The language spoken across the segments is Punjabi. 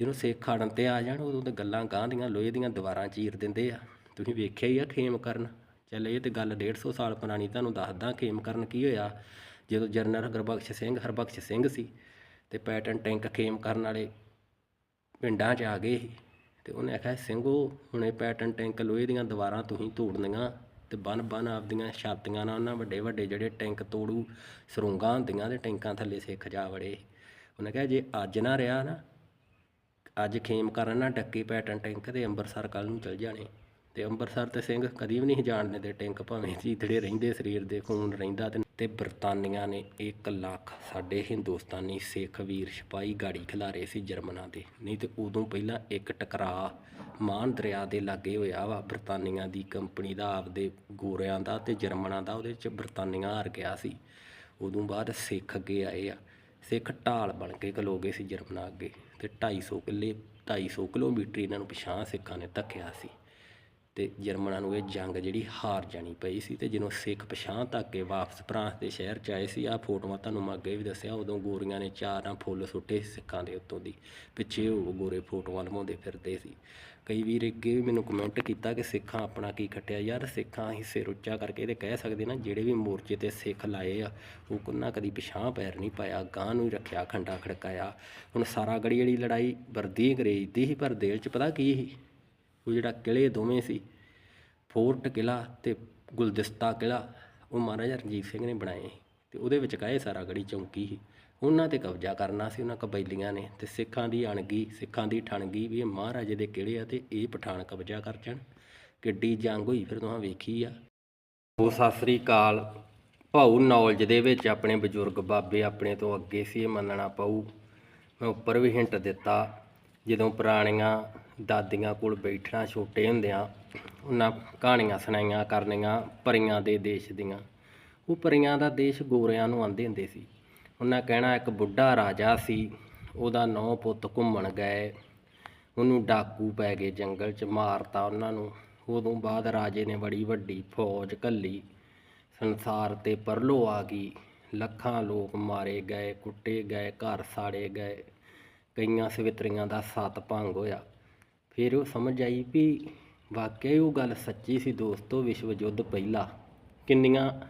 ਜਦੋਂ ਸਿੱਖ ਖੜਨ ਤੇ ਆ ਜਾਣ, ਉਦੋਂ ਤਾਂ ਗੱਲਾਂ ਗਾਂ ਦੀਆਂ ਲੋਹੇ ਦੀਆਂ ਦੀਵਾਰਾਂ ਚੀਰ ਦਿੰਦੇ ਆ। ਤੁਸੀਂ ਵੇਖਿਆ ਹੀ ਆ ਖੇਮ ਕਰਨ। ਚੱਲ ਇਹ ਤੇ ਗੱਲ 150 ਸਾਲ ਪੁਰਾਣੀ, ਤੁਹਾਨੂੰ ਦੱਸਦਾ ਖੇਮ ਕਰਨ ਕੀ ਹੋਇਆ। ਜਦੋਂ ਜਨਰਲ ਹਰਬਖਸ਼ ਸਿੰਘ ਹਰਬਖਸ਼ ਸਿੰਘ ਸੀ ਤੇ ਪੈਟਨ ਟੈਂਕ ਖੇਮ ਕਰਨ ਵਾਲੇ ਪਿੰਡਾਂ 'ਚ ਆ ਗਏ ਸੀ ਤੇ ਉਹਨੇ ਆਖਿਆ, ਸਿੰਘੋ, ਹੁਣ ਇਹ ਪੈਟਨ ਟੈਂਕ ਲੋਹੇ ਦੀਆਂ ਦੀਵਾਰਾਂ ਤੁਸੀਂ ਤੋੜਨੀਆਂ ਤੇ ਬਨ ਬਨ ਆਪਦੀਆਂ ਛਾਤੀਆਂ ਨਾਲ ਉਹਨਾਂ ਵੱਡੇ ਵੱਡੇ ਜਿਹੜੇ ਟੈਂਕ ਤੋੜੂ, ਸਰੂੰਗਾਂ ਹੁੰਦੀਆਂ ਤੇ ਟੈਂਕਾਂ ਥੱਲੇ ਸਿੱਖ ਜਾ ਵੜੇ। ਉਹਨੇ ਕਿਹਾ, ਜੇ ਅੱਜ ਨਾ ਰਿਹਾ ਨਾ ਅੱਜ ਖੇਮ ਕਰਨ ਨਾ ਡੱਕੇ ਪੈਟਨ ਟੈਂਕ ਤੇ ਅੰਮ੍ਰਿਤਸਰ ਕੱਲ ਨੂੰ ਚਲ ਜਾਣੇ। ਤੇ ਅੰਮ੍ਰਿਤਸਰ ਤੇ ਸਿੰਘ ਕਦੀ ਵੀ ਨਹੀਂ ਜਾਣਦੇ ਦਿੰਦੇ ਟੈਂਕ ਭਾਵੇਂ ਚੀਥੜੇ ਰਹਿੰਦੇ ਸਰੀਰ ਦੇ ਖੂਨ ਰਹਿੰਦਾ ਤੇ ਤੇ ਬਰਤਾਨੀਆਂ ਨੇ 1 ਲੱਖ ਸਾਡੇ ਹਿੰਦੁਸਤਾਨੀ ਸਿੱਖ ਵੀਰ ਸਿਪਾਹੀ ਗਾੜੀ ਖਿਲਾਰੇ ਸੀ ਜਰਮਨਾਂ ਦੇ। ਨਹੀਂ ਤੇ ਉਦੋਂ ਪਹਿਲਾਂ ਇੱਕ ਟਕਰਾ ਮਾਨ ਦਰਿਆ ਦੇ ਲਾਗੇ ਹੋਇਆ ਵਾ, ਬਰਤਾਨੀਆਂ ਦੀ ਕੰਪਨੀ ਦਾ, ਆਪਦੇ ਗੋਰਿਆਂ ਦਾ ਤੇ ਜਰਮਨਾਂ ਦਾ, ਉਹਦੇ ਚ ਬਰਤਾਨੀਆਂ ਹਾਰ ਗਿਆ ਸੀ। ਉਦੋਂ ਬਾਅਦ ਸਿੱਖ ਅੱਗੇ ਆਏ ਆ। ਸਿੱਖ ਢਾਲ ਬਣ ਕੇ ਖਲੋ ਗਏ ਸੀ ਜਰਮਨਾਂ ਅੱਗੇ। ਤੇ 250 ਕਿੱਲੇ 250 ਕਿਲੋਮੀਟਰ ਇਹਨਾਂ ਨੂੰ ਪਿਛਾਂ ਸਿੱਖਾਂ ਨੇ ਧੱਕਿਆ ਸੀ। ਤੇ ਜਰਮਨਾਂ ਨੂੰ ਇਹ ਜੰਗ ਜਿਹੜੀ ਹਾਰ ਜਾਣੀ ਪਈ ਸੀ ਤੇ ਜਦੋਂ ਸਿੱਖ ਪਛਾਂ ਤੱਕ ਕੇ ਵਾਪਸ ਫਰਾਂਸ ਦੇ ਸ਼ਹਿਰ ਚ ਆਏ ਸੀ ਆ ਫੋਟੋਆਂ ਤੁਹਾਨੂੰ ਮੈਂ ਅੱਗੇ ਵੀ ਦੱਸਿਆ, ਉਦੋਂ ਗੋਰੀਆਂ ਨੇ ਚਾਰਾਂ ਫੁੱਲ ਸੁੱਟੇ ਸੀ ਸਿੱਖਾਂ ਦੇ ਉੱਤੋਂ ਦੀ, ਪਿੱਛੇ ਉਹ ਗੋਰੇ ਫੋਟੋਆਂ ਲਵਾਉਂਦੇ ਫਿਰਦੇ ਸੀ। ਕਈ ਵੀਰ ਅੱਗੇ ਵੀ ਮੈਨੂੰ ਕਮੈਂਟ ਕੀਤਾ ਕਿ ਸਿੱਖਾਂ ਆਪਣਾ ਕੀ ਖੱਟਿਆ, ਯਾਰ ਸਿੱਖਾਂ ਹੀ ਸਿਰ ਉੱਚਾ ਕਰਕੇ ਤੇ ਕਹਿ ਸਕਦੇ ਨਾ, ਜਿਹੜੇ ਵੀ ਮੋਰਚੇ ਤੇ ਸਿੱਖ ਲਾਏ ਆ, ਉਹ ਕੁੰਨਾ ਕਦੀ ਪਿਛਾਂ ਪੈਰ ਨਹੀਂ ਪਾਇਆ ਗਾਂ ਨੂੰ ਹੀ ਰੱਖਿਆ, ਖੰਡਾ ਖੜਕਾਇਆ। ਹੁਣ ਸਾਰਾ ਗੜੀ ਜਿਹੜੀ ਲੜਾਈ ਵਰਦੀ ਅੰਗਰੇਜ਼ ਦੀ ਸੀ, ਪਰ ਦਿਲ ਚ ਪਤਾ ਕੀ ਸੀ? ਉਹ ਜਿਹੜਾ ਕਿਲੇ ਦੋਵੇਂ ਸੀ, ਫੋਰਟ ਕਿਲਾ ਤੇ ਗੁਲਦਿਸਤਾ ਕਿਲਾ, ਉਹ ਮਹਾਰਾਜਾ ਰਣਜੀਤ ਸਿੰਘ ਨੇ ਬਣਾਏ ਸੀ ਤੇ ਉਹਦੇ ਵਿੱਚ ਕਾਏ ਸਾਰਾ ਗੜੀ ਚੌਂਕੀ ਸੀ। ਉਹਨਾਂ ਤੇ ਕਬਜ਼ਾ ਕਰਨਾ ਸੀ, ਉਹਨਾਂ ਕਬੈਲੀਆਂ ਨੇ ਤੇ ਸਿੱਖਾਂ ਦੀ ਅਣਗੀ, ਸਿੱਖਾਂ ਦੀ ਠਣਗੀ ਵੀ ਇਹ ਮਹਾਰਾਜੇ ਦੇ ਕਿਲੇ ਆ ਤੇ ਇਹ ਪਠਾਨ ਕਬਜ਼ਾ ਕਰ ਜਾਣ। ਕਿੱਡੀ ਜੰਗ ਹੋਈ ਫਿਰ ਤੁਸੀਂ ਵੇਖੀ ਆ। ਉਹ ਸਤਿ ਸ੍ਰੀ ਅਕਾਲ। ਭਾਊ ਨੌਲੇਜ ਦੇ ਵਿੱਚ ਆਪਣੇ ਬਜ਼ੁਰਗ ਬਾਬੇ ਆਪਣੇ ਤੋਂ ਅੱਗੇ ਸੀ, ਇਹ ਮੰਨਣਾ ਪਊ। ਮੈਂ ਉੱਪਰ ਵੀ ਹਿੰਟ ਦਿੱਤਾ। ਜਦੋਂ ਪੁਰਾਣੀਆਂ ਦਾਦੀਆਂ ਕੋਲ ਬੈਠਣਾ ਛੋਟੇ ਹੁੰਦਿਆਂ ਉਹਨਾਂ ਕਹਾਣੀਆਂ ਸੁਣਾਈਆਂ ਕਰਨੀਆਂ ਪਰੀਆਂ ਦੇ ਦੇਸ਼ ਦੀਆਂ, ਉਹ ਪਰੀਆਂ ਦਾ ਦੇਸ਼ ਗੋਰਿਆਂ ਨੂੰ ਆਂਦੇ ਹੁੰਦੇ ਸੀ। ਉਹਨਾਂ ਕਹਿਣਾ ਇੱਕ ਬੁੱਢਾ ਰਾਜਾ ਸੀ, ਉਹਦਾ ਨੌ ਪੁੱਤ ਘੁੰਮਣ ਗਏ, ਉਹਨੂੰ ਡਾਕੂ ਪੈ ਗਏ ਜੰਗਲ 'ਚ ਮਾਰਤਾ ਉਹਨਾਂ ਨੂੰ। ਉਦੋਂ ਬਾਅਦ ਰਾਜੇ ਨੇ ਬੜੀ ਵੱਡੀ ਫੌਜ ਘੱਲੀ, ਸੰਸਾਰ ਤੇ ਪਰਲੋ ਆ ਗਈ, ਲੱਖਾਂ ਲੋਕ ਮਾਰੇ ਗਏ, ਕੁੱਟੇ ਗਏ, ਘਰ ਸਾੜੇ ਗਏ। ਕਈਆਂ ਸਵਿਤਰੀਆਂ ਦਾ ਸਾਤ ਭੰਗ ਹੋਇਆ। ਫਿਰ ਉਹ ਸਮਝ ਆਈ ਵੀ ਵਾਕਿਆ ਹੀ ਉਹ ਗੱਲ ਸੱਚੀ ਸੀ ਦੋਸਤੋ, ਵਿਸ਼ਵ ਯੁੱਧ ਪਹਿਲਾ। ਕਿੰਨੀਆਂ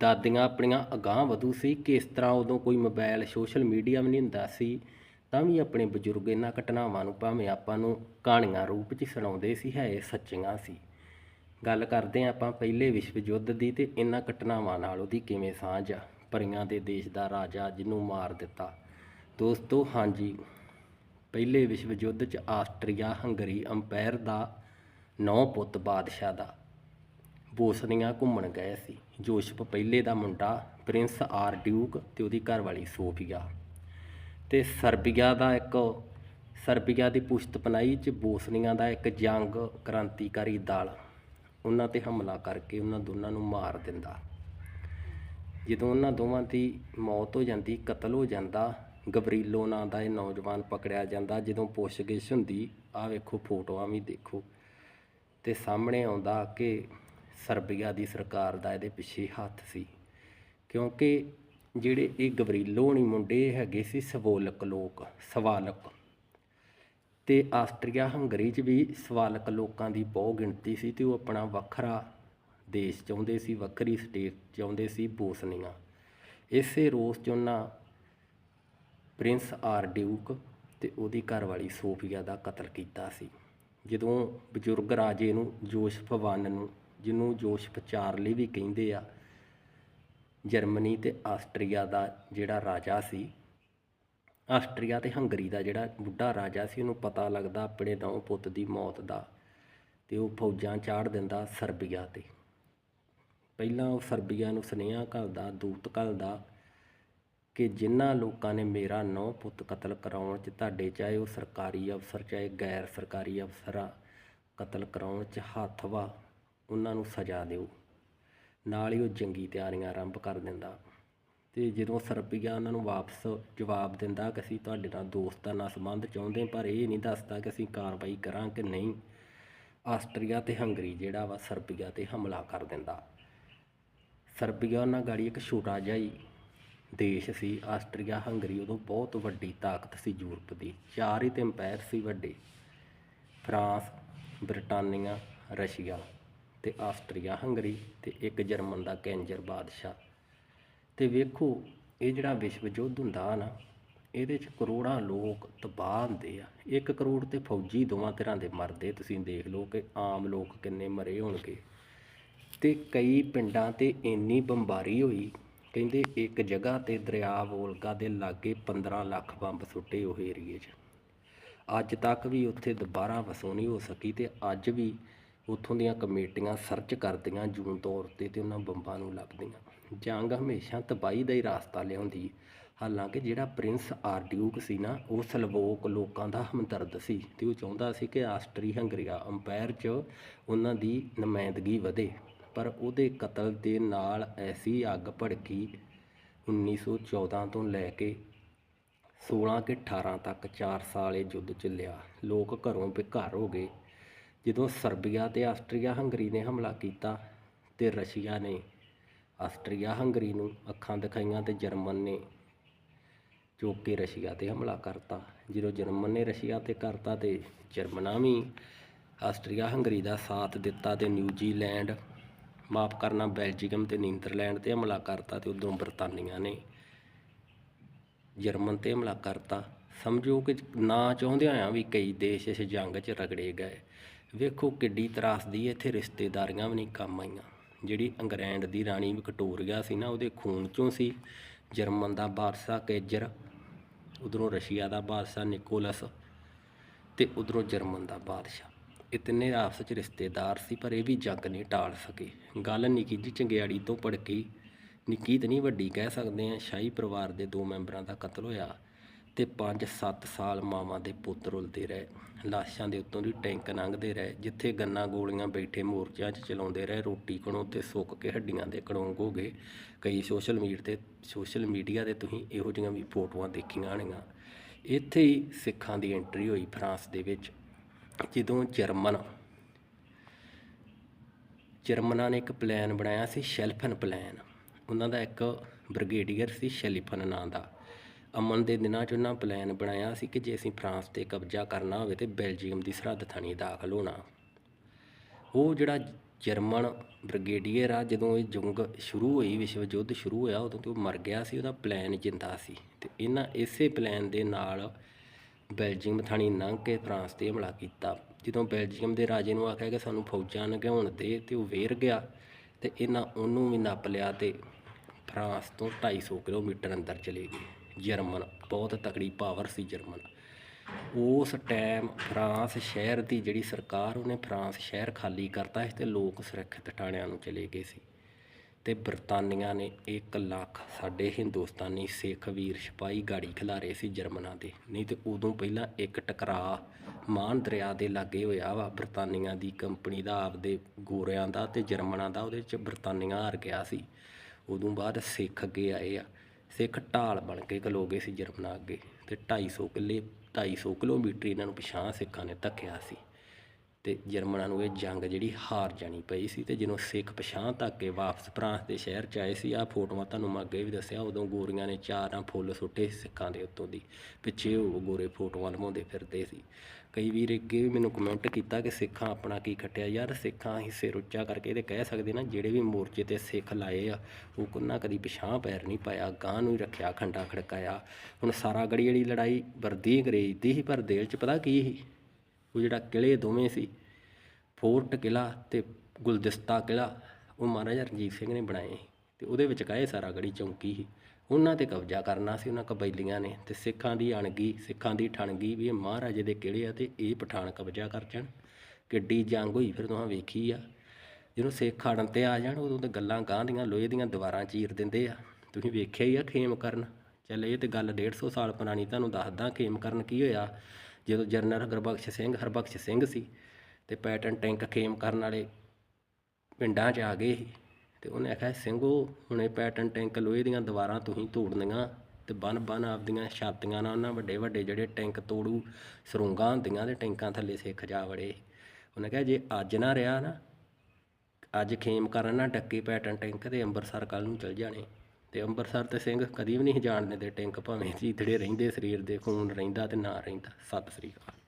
ਦਾਦੀਆਂ ਆਪਣੀਆਂ ਅਗਾਂਹ ਵਧੂ ਸੀ, ਕਿਸ ਤਰ੍ਹਾਂ ਉਦੋਂ ਕੋਈ ਮੋਬਾਈਲ ਸੋਸ਼ਲ ਮੀਡੀਆ ਵੀ ਨਹੀਂ ਹੁੰਦਾ ਸੀ, ਤਾਂ ਵੀ ਆਪਣੇ ਬਜ਼ੁਰਗ ਇਹਨਾਂ ਘਟਨਾਵਾਂ ਨੂੰ ਭਾਵੇਂ ਆਪਾਂ ਨੂੰ ਕਹਾਣੀਆਂ ਰੂਪ 'ਚ ਸੁਣਾਉਂਦੇ ਸੀ, ਹੈ ਇਹ ਸੱਚੀਆਂ ਸੀ। ਗੱਲ ਕਰਦੇ ਹਾਂ ਆਪਾਂ ਪਹਿਲੇ ਵਿਸ਼ਵ ਯੁੱਧ ਦੀ ਤੇ ਇਹਨਾਂ ਘਟਨਾਵਾਂ ਨਾਲ ਉਹਦੀ ਕਿਵੇਂ ਸਾਂਝ ਆ। ਪਰੀਆਂ ਦੇ ਦੇਸ਼ ਦਾ ਰਾਜਾ ਜਿਹਨੂੰ ਮਾਰ ਦਿੱਤਾ। ਦੋਸਤੋ, ਹਾਂਜੀ। ਪਹਿਲੇ ਵਿਸ਼ਵ ਯੁੱਧ 'ਚ ਆਸਟਰੀਆ, ਹੰਗਰੀ, ਅੰਪਾਇਰ ਦਾ ਨੌ ਪੁੱਤ ਬਾਦਸ਼ਾਹ ਦਾ ਬੋਸਨੀਆ ਘੁੰਮਣ ਗਏ ਸੀ। ਜੋਸ਼ਪ ਪਹਿਲੇ ਦਾ ਮੁੰਡਾ, ਪ੍ਰਿੰਸ ਆਰ ਡਿਊਕ ਤੇ ਉਹਦੀ ਘਰਵਾਲੀ ਸੋਫੀਆ। ਤੇ ਸਰਬੀਆ ਦਾ ਇੱਕ, ਸਰਬੀਆ ਦੀ ਪੁਸ਼ਤ ਚ ਬੋਸਨੀਆ ਦਾ ਇੱਕ ਜੰਗ ਕ੍ਰਾਂਤੀਕਾਰੀ ਦਲ, ਉਹਨਾਂ ਤੇ ਹਮਲਾ ਕਰਕੇ ਉਹਨਾਂ ਦੋਨਾਂ ਨੂੰ ਮਾਰ ਦਿੰਦਾ। ਜਦੋਂ ਉਹਨਾਂ ਦੋਵਾਂ ਦੀ ਮੌਤ ਹੋ ਜਾਂਦੀ, ਕਤਲ ਹੋ ਜਾਂਦਾ ਗਬਰੀਲੋ ਨਾਂ ਦਾ ਇਹ ਨੌਜਵਾਨ ਪਕੜਿਆ ਜਾਂਦਾ ਜਦੋਂ ਪੁੱਛਗਿੱਛ ਹੁੰਦੀ, ਆਹ ਵੇਖੋ ਫੋਟੋਆਂ ਵੀ ਦੇਖੋ। ਤੇ ਸਾਹਮਣੇ ਆਉਂਦਾ ਕਿ ਸਰਬੀਆ ਦੀ ਸਰਕਾਰ ਦਾ ਇਹਦੇ ਪਿੱਛੇ ਹੱਥ ਸੀ। ਕਿਉਂਕਿ ਜਿਹੜੇ ਇਹ ਗਬਰੀਲੋ ਨਹੀਂ ਮੁੰਡੇ ਹੈਗੇ ਸੀ ਸਵੋਲਕ ਲੋਕ, ਸਵਾਲਕ। ਤੇ ਆਸਟਰੀਆ ਹੰਗਰੀ 'ਚ ਵੀ ਸਵਾਲਕ ਲੋਕਾਂ ਦੀ ਬਹੁ ਗਿਣਤੀ ਸੀ ਤੇ ਉਹ ਆਪਣਾ ਵੱਖਰਾ ਦੇਸ਼ ਚਾਹੁੰਦੇ ਸੀ, ਵੱਖਰੀ ਸਟੇਟ ਚਾਹੁੰਦੇ ਸੀ ਬੋਸਨੀਆ। ਇਸੇ ਰੋਸ 'ਚ ਉਹਨਾਂ ਪ੍ਰਿੰਸ ਆਰ ਡਿਊਕ ਤੇ ਉਹਦੀ ਘਰਵਾਲੀ ਸੋਫੀਆ ਦਾ ਕਤਲ ਕੀਤਾ ਸੀ। ਜਦੋਂ ਬਜ਼ੁਰਗ ਰਾਜੇ ਨੂੰ ਜੋਸ਼ਫ ਵਨ ਨੂੰ, ਜਿਹਨੂੰ ਜੋਸ਼ਫ ਚਾਰਲੀ ਵੀ ਕਹਿੰਦੇ ਆ, ਜਰਮਨੀ ਤੇ ਆਸਟਰੀਆ ਦਾ ਜਿਹੜਾ ਰਾਜਾ ਸੀ, ਆਸਟਰੀਆ ਤੇ ਹੰਗਰੀ ਦਾ ਜਿਹੜਾ ਬੁੱਢਾ ਰਾਜਾ ਸੀ, ਉਹਨੂੰ ਪਤਾ ਲੱਗਦਾ ਆਪਣੇ ਨੌ ਪੁੱਤ ਦੀ ਮੌਤ ਦਾ ਤੇ ਉਹ ਫੌਜਾਂ ਚਾੜ ਦਿੰਦਾ ਸਰਬੀਆ ਤੇ। ਪਹਿਲਾਂ ਉਹ ਸਰਬੀਆ ਨੂੰ ਸੁਨੇਹਾ ਘੱਲਦਾ, ਦੂਤ ਘੱਲਦਾ ਕਿ ਜਿਨ੍ਹਾਂ ਲੋਕਾਂ ਨੇ ਮੇਰਾ ਨੌ ਪੁੱਤ ਕਤਲ ਕਰਾਉਣ 'ਚ ਤੁਹਾਡੇ ਚਾਹੇ ਉਹ ਸਰਕਾਰੀ ਅਫਸਰ, ਚਾਹੇ ਗੈਰ ਸਰਕਾਰੀ ਅਫਸਰ ਆ, ਕਤਲ ਕਰਾਉਣ 'ਚ ਹੱਥ ਵਾ, ਉਹਨਾਂ ਨੂੰ ਸਜ਼ਾ ਦਿਓ। ਨਾਲ ਹੀ ਉਹ ਜੰਗੀ ਤਿਆਰੀਆਂ ਆਰੰਭ ਕਰ ਦਿੰਦਾ। ਤੇ ਜਦੋਂ ਸਰਬੀਆ ਉਹਨਾਂ ਨੂੰ ਵਾਪਸ ਜਵਾਬ ਦਿੰਦਾ ਕਿ ਅਸੀਂ ਤੁਹਾਡੇ ਨਾਲ ਦੋਸਤਾਨਾ ਸੰਬੰਧ ਚਾਹੁੰਦੇ ਪਰ ਇਹ ਨਹੀਂ ਦੱਸਦਾ ਕਿ ਅਸੀਂ ਕਾਰਵਾਈ ਕਰਾਂ ਕਿ ਨਹੀਂ, ਆਸਟਰੀਆ ਤੇ ਹੰਗਰੀ ਜਿਹੜਾ ਵਾ ਸਰਬੀਆ ਤੇ ਹਮਲਾ ਕਰ ਦਿੰਦਾ। ਸਰਬੀਆ ਉਹਨਾਂ ਗਾੜੀ ਇੱਕ ਛੋਟਾ ਜਿਹਾ ਹੀ ਦੇਸ਼ ਸੀ, ਆਸਟਰੀਆ, ਹੰਗਰੀ, ਉਦੋਂ ਬਹੁਤ ਵੱਡੀ ਤਾਕਤ ਸੀ ਯੂਰਪ ਦੀ। ਚਾਰ ਹੀ ਤੇ ਅੰਪਾਇਰ ਸੀ ਵੱਡੇ। ਫਰਾਂਸ, ਬ੍ਰਿਟਾਨੀਆ, ਰਸ਼ੀਆ ਤੇ ਆਸਟਰੀਆ, ਹੰਗਰੀ ਤੇ ਇੱਕ ਜਰਮਨ ਦਾ ਕੈਂਜਰ ਬਾਦਸ਼ਾਹ। ਤੇ ਵੇਖੋ, ਇਹ ਜਿਹੜਾ ਵਿਸ਼ਵ ਯੁੱਧ ਹੁੰਦਾ ਨਾ, ਇਹਦੇ ਚ ਕਰੋੜਾਂ ਲੋਕ ਤਬਾਹ ਹੁੰਦੇ ਆ। ਇੱਕ ਕਰੋੜ ਤੇ ਫੌਜੀ ਦੋਵਾਂ ਤਰ੍ਹਾਂ ਦੇ ਮਰਦੇ, ਤੁਸੀਂ ਦੇਖ ਲਓ ਕਿ ਆਮ ਲੋਕ ਕਿੰਨੇ ਮਰੇ ਹੋਣਗੇ। ਤੇ ਕਈ ਪਿੰਡਾਂ ਤੇ ਇੰਨੀ ਬੰਬਾਰੀ ਹੋਈ ਕਹਿੰਦੇ ਇੱਕ ਜਗ੍ਹਾ ਤੇ ਦਰਿਆ ਵੋਲਗਾ ਦੇ ਲਾਗੇ 15 ਲੱਖ ਬੰਬ ਸੁੱਟੇ ਉਹ ਏਰੀਏ 'ਚ। ਅੱਜ ਤੱਕ ਵੀ ਉੱਥੇ ਦੁਬਾਰਾ ਵਸੋਂ ਨਹੀਂ ਹੋ ਸਕੀ ਤੇ ਅੱਜ ਵੀ ਉੱਥੋਂ ਦੀਆਂ ਕਮੇਟੀਆਂ ਸਰਚ ਕਰਦੀਆਂ ਜੂਨ ਤੌਰ ਤੇ ਤੇ ਉਹਨਾਂ ਬੰਬਾਂ ਨੂੰ ਲੱਭਦੀਆਂ। ਜੰਗ ਹਮੇਸ਼ਾ ਤਬਾਹੀ ਦਾ ਹੀ ਰਸਤਾ ਲਿਆਉਂਦੀ। ਹਾਲਾਂਕਿ ਜਿਹੜਾ ਪ੍ਰਿੰਸ ਆਰਡਿਊਕ ਸੀ ਨਾ, ਉਹ ਸਲਵੋਕ ਲੋਕਾਂ ਦਾ ਹਮਦਰਦ ਸੀ ਤੇ ਉਹ ਚਾਹੁੰਦਾ ਸੀ ਕਿ ਆਸਟਰੀ ਹੰਗਰੀਆ ਅੰਪਾਇਰ 'ਚ ਉਹਨਾਂ ਦੀ ਨੁਮਾਇੰਦਗੀ ਵਧੇ। ਪਰ ਉਹਦੇ ਕਤਲ ਦੇ ਨਾਲ ਐਸੀ ਅੱਗ ਭੜਕੀ 1914 ਤੋਂ ਲੈ ਕੇ 16 ਕਿ 18 ਤੱਕ 4 ਸਾਲ ਇਹ ਯੁੱਧ ਚੱਲਿਆ। ਲੋਕ ਘਰੋਂ ਬੇਘਰ ਹੋ ਗਏ। ਜਦੋਂ ਸਰਬੀਆ ਤੇ ਆਸਟਰੀਆ ਹੰਗਰੀ ਨੇ ਹਮਲਾ ਕੀਤਾ ਤੇ ਰਸ਼ੀਆ ਨੇ ਆਸਟਰੀਆ ਹੰਗਰੀ ਨੂੰ ਅੱਖਾਂ ਦਿਖਾਈਆਂ ਤੇ ਜਰਮਨ ਨੇ ਚੁੱਕ ਕੇ ਰਸ਼ੀਆ ਤੇ ਹਮਲਾ ਕਰਤਾ। ਜਦੋਂ ਜਰਮਨ ਨੇ ਰਸ਼ੀਆ ਤੇ ਕਰਤਾ ਤੇ ਜਰਮਨਾ ਵੀ ਆਸਟਰੀਆ ਹੰਗਰੀ ਦਾ ਸਾਥ ਦਿੱਤਾ ਤੇ ਨਿਊਜ਼ੀਲੈਂਡ ਮਾਫ ਕਰਨਾ ਬੈਲਜੀਅਮ ਤੇ ਨੀਦਰਲੈਂਡ ਤੇ ਹਮਲਾ ਕਰਤਾ ਤੇ ਉਦੋਂ ਬਰਤਾਨੀਆਂ ਨੇ ਜਰਮਨ ਤੇ ਹਮਲਾ ਕਰਤਾ। ਸਮਝੋ ਕਿ ਨਾ ਚਾਹੁੰਦਿਆਂ ਆ ਵੀ ਕਈ ਦੇਸ਼ ਇਸ ਜੰਗ 'ਚ ਰਗੜੇ ਗਏ। ਵੇਖੋ ਕਿੱਡੀ ਤਰਾਸਦੀ ਇੱਥੇ ਰਿਸ਼ਤੇਦਾਰੀਆਂ ਵੀ ਨਹੀਂ ਕੰਮ ਆਈਆਂ। ਜਿਹੜੀ ਇੰਗਲੈਂਡ ਦੀ ਰਾਣੀ ਵਿਕਟੋਰੀਆ ਸੀ ਨਾ, ਉਹਦੇ ਖੂਨ ਚੋਂ ਸੀ। ਜਰਮਨ ਦਾ ਬਾਦਸ਼ਾਹ ਕੇਜਰ, ਉਧਰੋਂ ਰਸ਼ੀਆ ਦਾ ਬਾਦਸ਼ਾਹ ਨਿਕੋਲਸ ਤੇ ਉਧਰੋਂ ਜਰਮਨ ਦਾ ਬਾਦਸ਼ਾਹ। ਇਹ ਤਿੰਨੇ ਆਪਸ ਵਿੱਚ ਰਿਸ਼ਤੇਦਾਰ ਸੀ, ਪਰ ਇਹ ਵੀ ਜੰਗ ਨਹੀਂ ਟਾਲ ਸਕੇ। ਗੱਲ ਨਿੱਕੀ ਜੀ ਚੰਗਿਆੜੀ ਤੋਂ ਭੜਕੀ, ਨਿੱਕੀ ਤਾਂ ਨਹੀਂ ਵੱਡੀ ਕਹਿ ਸਕਦੇ ਆ ਸ਼ਾਹੀ ਪਰਿਵਾਰ ਦੇ ਦੋ ਮੈਂਬਰਾਂ ਦਾ ਕਤਲ ਹੋਇਆ ਤੇ 5-7 ਸਾਲ ਮਾਵਾਂ ਦੇ ਪੁੱਤ ਰੁਲਦੇ ਰਹੇ, ਲਾਸ਼ਾਂ ਦੇ ਉੱਤੋਂ ਦੀ ਟੈਂਕ ਲੰਘਦੇ ਰਹੇ, ਜਿੱਥੇ ਗੰਨਾ ਗੋਲੀਆਂ ਬੈਠੇ ਮੋਰਚਿਆਂ 'ਚ ਚਲਾਉਂਦੇ ਰਹੇ, ਰੋਟੀ ਕਣੋਂ ਤੇ ਸੁੱਕ ਕੇ ਹੱਡੀਆਂ ਦੇ ਕਣੋਂ ਹੋ ਗਏ। ਕਈ ਸੋਸ਼ਲ ਮੀਡੀਆ ਤੇ ਸੋਸ਼ਲ ਮੀਡੀਆ ਤੇ ਤੁਸੀਂ ਇਹੋ ਜਿਹੀਆਂ ਵੀ ਫੋਟੋਆਂ ਦੇਖੀਆਂ ਹੋਣਗੀਆਂ ਇੱਥੇ ਹੀ ਸਿੱਖਾਂ ਦੀ ਐਂਟਰੀ ਹੋਈ ਫਰਾਂਸ ਦੇ ਵਿੱਚ। ਜਦੋਂ ਜਰਮਨ ਜਰਮਨਾਂ ਨੇ ਇੱਕ ਪਲਾਨ ਬਣਾਇਆ ਸੀ, ਸ਼ੈਲਫਨ ਪਲਾਨ ਉਹਨਾਂ ਦਾ ਇੱਕ ਬ੍ਰਿਗੇਡੀਅਰ ਸੀ, ਸ਼ੈਲੀਫਨ ਨਾਂ ਦਾ। ਅਮਨ ਦੇ ਦਿਨਾਂ 'ਚ ਉਹਨਾਂ ਪਲਾਨ ਬਣਾਇਆ ਸੀ ਕਿ ਜੇ ਅਸੀਂ ਫਰਾਂਸ ਤੇ ਕਬਜ਼ਾ ਕਰਨਾ ਹੋਵੇ ਤੇ ਬੈਲਜੀਅਮ ਦੀ ਸਰਹੱਦ ਥਾਣੀ ਦਾਖਲ ਹੋਣਾ। ਉਹ ਜਿਹੜਾ ਜਰਮਨ ਬ੍ਰਿਗੇਡੀਅਰ ਆ, ਜਦੋਂ ਇਹ ਜੰਗ ਸ਼ੁਰੂ ਹੋਈ, ਵਿਸ਼ਵ ਯੁੱਧ ਸ਼ੁਰੂ ਹੋਇਆ, ਉਦੋਂ ਤੇ ਉਹ ਮਰ ਗਿਆ ਸੀ, ਉਹਦਾ ਪਲਾਨ ਜਿੰਦਾ ਸੀ। ਤੇ ਇਹਨਾਂ ਇਸੇ ਪਲਾਨ ਦੇ ਨਾਲ ਬੈਲਜੀਅਮ ਥਾਣੀ ਲੰਘ ਕੇ ਫਰਾਂਸ ਤੇ ਹਮਲਾ ਕੀਤਾ। ਜਦੋਂ ਬੈਲਜੀਅਮ ਦੇ ਰਾਜੇ ਨੂੰ ਆਖਿਆ ਕਿ ਸਾਨੂੰ ਫੌਜਾਂ ਲੰਘਾਉਣ ਦੇ ਤੇ ਉਹ ਵੇਰ ਗਿਆ ਤੇ ਇਹਨਾਂ ਉਹਨੂੰ ਵੀ ਨੱਪ ਲਿਆ ਤੇ ਫਰਾਂਸ ਤੋਂ 250 ਕਿਲੋਮੀਟਰ ਅੰਦਰ ਚਲੇ ਗਏ। ਜਰਮਨ, ਬਹੁਤ ਤਕੜੀ ਪਾਵਰ ਸੀ ਜਰਮਨ। ਉਸ ਟਾਈਮ ਫਰਾਂਸ ਸ਼ਹਿਰ ਦੀ ਜਿਹੜੀ ਸਰਕਾਰ, ਉਹਨੇ ਫਰਾਂਸ ਸ਼ਹਿਰ ਖਾਲੀ ਕਰਤਾ ਸੀ ਤੇ ਲੋਕ ਸੁਰੱਖਿਅਤ ਠਾਣਿਆਂ ਨੂੰ ਚਲੇ ਗਏ ਸੀ। ਅਤੇ ਬਰਤਾਨੀਆ ਨੇ ਇੱਕ ਲੱਖ ਸਾਡੇ ਹਿੰਦੁਸਤਾਨੀ ਸਿੱਖ ਵੀਰ ਸਿਪਾਹੀ ਗਾੜੀ ਖਿਲਾਰੇ ਸੀ ਜਰਮਨਾਂ ਦੇ। ਨਹੀਂ ਤਾਂ ਉਦੋਂ ਪਹਿਲਾਂ ਇੱਕ ਟਕਰਾਅ ਮਾਨ ਦਰਿਆ ਦੇ ਲਾਗੇ ਹੋਇਆ ਵਾ। ਬਰਤਾਨੀਆ ਦੀ ਕੰਪਨੀ ਦਾ ਆਪਦੇ ਗੋਰਿਆਂ ਦਾ ਅਤੇ ਜਰਮਨਾਂ ਦਾ, ਉਹਦੇ ਚ ਬਰਤਾਨੀਆ ਹਾਰ ਗਿਆ ਸੀ। ਉਦੋਂ ਬਾਅਦ ਸਿੱਖ ਅੱਗੇ ਆਏ ਆ। ਸਿੱਖ ਢਾਲ ਬਣ ਕੇ ਖਲੋ ਸੀ ਜਰਮਨਾਂ ਅੱਗੇ ਅਤੇ ਢਾਈ ਸੌ ਕਿੱਲੇ, ਢਾਈ ਸੌ ਕਿਲੋਮੀਟਰ ਇਹਨਾਂ ਨੂੰ ਪਿਛਾਂਹ ਸਿੱਖਾਂ ਨੇ ਧੱਕਿਆ ਸੀ। ਤੇ ਜਰਮਨਾਂ ਨੂੰ ਇਹ ਜੰਗ ਜਿਹੜੀ ਹਾਰ ਜਾਣੀ ਪਈ ਸੀ ਤੇ ਜਦੋਂ ਸਿੱਖ ਪਛਾਂ ਤੱਕ ਕੇ ਵਾਪਸ ਫਰਾਂਸ ਦੇ ਸ਼ਹਿਰ ਚ ਆਏ ਸੀ ਆ ਫੋਟੋਆਂ ਤੁਹਾਨੂੰ ਮੈਂ ਅੱਗੇ ਵੀ ਦੱਸਿਆ, ਉਦੋਂ ਗੋਰੀਆਂ ਨੇ ਚਾਰਾਂ ਫੁੱਲ ਸੁੱਟੇ ਸੀ ਸਿੱਖਾਂ ਦੇ ਉੱਤੋਂ ਦੀ, ਪਿੱਛੇ ਉਹ ਗੋਰੇ ਫੋਟੋਆਂ ਲਵਾਉਂਦੇ ਫਿਰਦੇ ਸੀ। ਕਈ ਵੀਰ ਅੱਗੇ ਵੀ ਮੈਨੂੰ ਕਮੈਂਟ ਕੀਤਾ ਕਿ ਸਿੱਖਾਂ ਆਪਣਾ ਕੀ ਖੱਟਿਆ, ਯਾਰ ਸਿੱਖਾਂ ਹਿੱਸੇ ਸਿਰ ਉੱਚਾ ਕਰਕੇ ਤੇ ਕਹਿ ਸਕਦੇ ਨਾ, ਜਿਹੜੇ ਵੀ ਮੋਰਚੇ ਤੇ ਸਿੱਖ ਲਾਏ ਆ, ਉਹ ਕੁੰਨਾ ਕਦੀ ਪਿਛਾਂ ਪੈਰ ਨਹੀਂ ਪਾਇਆ ਗਾਂ ਨੂੰ ਹੀ ਰੱਖਿਆ, ਖੰਡਾ ਖੜਕਾਇਆ। ਹੁਣ ਸਾਰਾ ਗੜੀ ਜਿਹੜੀ ਲੜਾਈ ਵਰਦੀ ਅੰਗਰੇਜ਼ ਦੀ ਸੀ, ਪਰ ਦਿਲ 'ਚ ਪਤਾ ਕੀ ਸੀ? ਉਹ ਜਿਹੜਾ ਕਿਲੇ ਦੋਵੇਂ ਸੀ, ਫੋਰਟ ਕਿਲਾ ਤੇ ਗੁਲਦਸਤਾ ਕਿਲਾ, ਉਹ ਮਹਾਰਾਜਾ ਰਣਜੀਤ ਸਿੰਘ ਨੇ ਬਣਾਏ ਸੀ ਤੇ ਉਹਦੇ ਵਿੱਚ ਕਾਏ ਸਾਰਾ ਗੜੀ ਚੌਂਕੀ ਸੀ। ਉਹਨਾਂ ਤੇ ਕਬਜ਼ਾ ਕਰਨਾ ਸੀ, ਉਹਨਾਂ ਕਬੈਲੀਆਂ ਨੇ ਤੇ ਸਿੱਖਾਂ ਦੀ ਅਣਗੀ, ਸਿੱਖਾਂ ਦੀ ਠਣਗੀ ਵੀ ਇਹ ਮਹਾਰਾਜੇ ਦੇ ਕਿਲੇ ਆ ਤੇ ਇਹ ਪਠਾਨ ਕਬਜ਼ਾ ਕਰ ਜਾਣ। ਕਿੱਡੀ ਜੰਗ ਹੋਈ ਫਿਰ ਤੁਸੀਂ ਵੇਖੀ ਆ। ਜਦੋਂ ਸਿੱਖ ਆੜਨ ਤੇ ਆ ਜਾਣ, ਉਦੋਂ ਤੇ ਗੱਲਾਂ ਗਾਂ ਦੀਆਂ, ਲੋਹੇ ਦੀਆਂ ਦੀਵਾਰਾਂ ਚੀਰ ਦਿੰਦੇ ਆ। ਤੁਸੀਂ ਵੇਖਿਆ ਹੀ ਆ ਖੇਮ ਕਰਨ। ਚੱਲ ਇਹ ਤੇ ਗੱਲ 150 ਸਾਲ ਪੁਰਾਣੀ, ਤੁਹਾਨੂੰ ਦੱਸਦਾ ਖੇਮ ਕਰਨ ਕੀ ਹੋਇਆ। ਜਦੋਂ ਜਨਰਲ ਗੁਰਬਖਸ਼ ਸਿੰਘ, ਹਰਬਖਸ਼ ਸਿੰਘ ਸੀ ਤੇ ਪੈਟਰਨ ਟੈਂਕ ਖੇਮ ਕਰਨ ਵਾਲੇ ਪਿੰਡਾਂ 'ਚ ਆ ਗਏ ਸੀ ਤੇ ਉਹਨੇ ਆਖਿਆ, ਸਿੰਘੋ, ਹੁਣ ਇਹ ਪੈਟਨ ਟੈਂਕ ਲੋਹੇ ਦੀਆਂ ਦੀਵਾਰਾਂ ਤੁਸੀਂ ਤੋੜਨੀਆਂ ਤੇ ਬਨ ਬਨ ਆਪਦੀਆਂ ਛਾਤੀਆਂ ਨਾਲ ਉਹਨਾਂ ਵੱਡੇ ਵੱਡੇ ਜਿਹੜੇ ਟੈਂਕ ਤੋੜੂ, ਸਰੂੰਗਾਂ ਹੁੰਦੀਆਂ ਤੇ ਟੈਂਕਾਂ ਥੱਲੇ ਸਿੱਖ ਜਾ ਵੜੇ ਉਹਨੇ ਕਿਹਾ, ਜੇ ਅੱਜ ਨਾ ਰਿਹਾ ਨਾ, ਅੱਜ ਖੇਮ ਕਰਨ ਨਾ, ਡੱਕੇ ਪੈਟਰਨ ਟੈਂਕ ਤੇ ਅੰਮ੍ਰਿਤਸਰ ਕੱਲ ਨੂੰ ਚਲ ਜਾਣੇ। ਤੇ ਅੰਮ੍ਰਿਤਸਰ ਤੇ ਸਿੰਘ ਕਦੀ ਵੀ ਨਹੀਂ ਜਾਣ ਦਿੰਦੇ ਟੈਂਕ, ਭਾਵੇਂ ਚੀਥੜੇ ਰਹਿੰਦੇ, ਸਰੀਰ ਦੇ ਖੂਨ ਰਹਿੰਦਾ ਤੇ ਨਾ ਰਹਿੰਦਾ, ਸਤਿ ਸ੍ਰੀ ਅਕਾਲ।